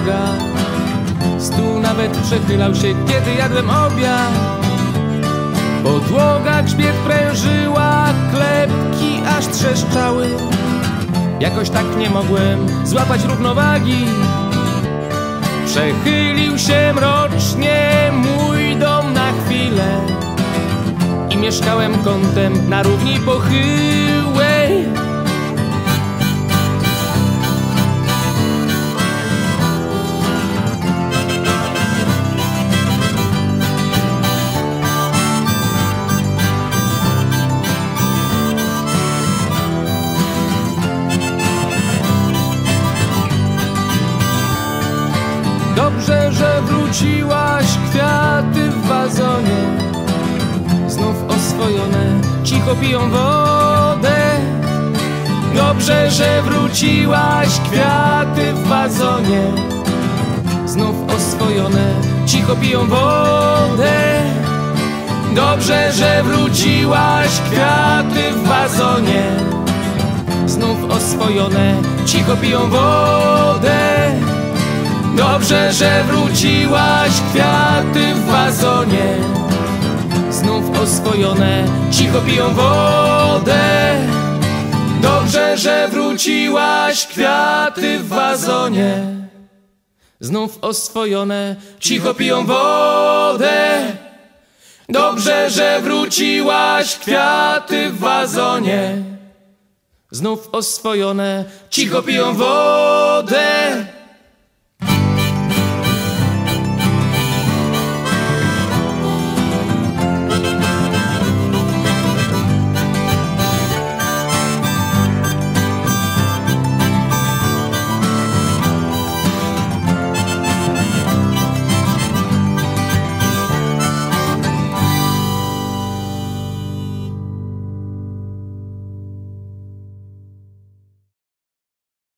noga. Stół nawet przechylał się, kiedy jadłem obiad. Podłoga grzbiet prężyła, klepki aż trzeszczały. Jakoś tak nie mogłem złapać równowagi. Przechylił się mrocznie mój dom na chwilę i mieszkałem kątem na równi pochyłej. Dobrze, że wróciłaś, kwiaty w wazonie. Znów oswojone, cicho piją wodę. Dobrze, że wróciłaś, kwiaty w wazonie. Znów oswojone, cicho piją wodę. Dobrze, że wróciłaś, kwiaty w wazonie. Znów oswojone, cicho piją wodę Dobrze, że wróciłaś, kwiaty w wazonie. Znów oswojone, cicho piją wodę. Dobrze, że wróciłaś, kwiaty w wazonie. Znów oswojone, cicho piją wodę. Dobrze, że wróciłaś, kwiaty w wazonie. Znów oswojone, cicho piją wodę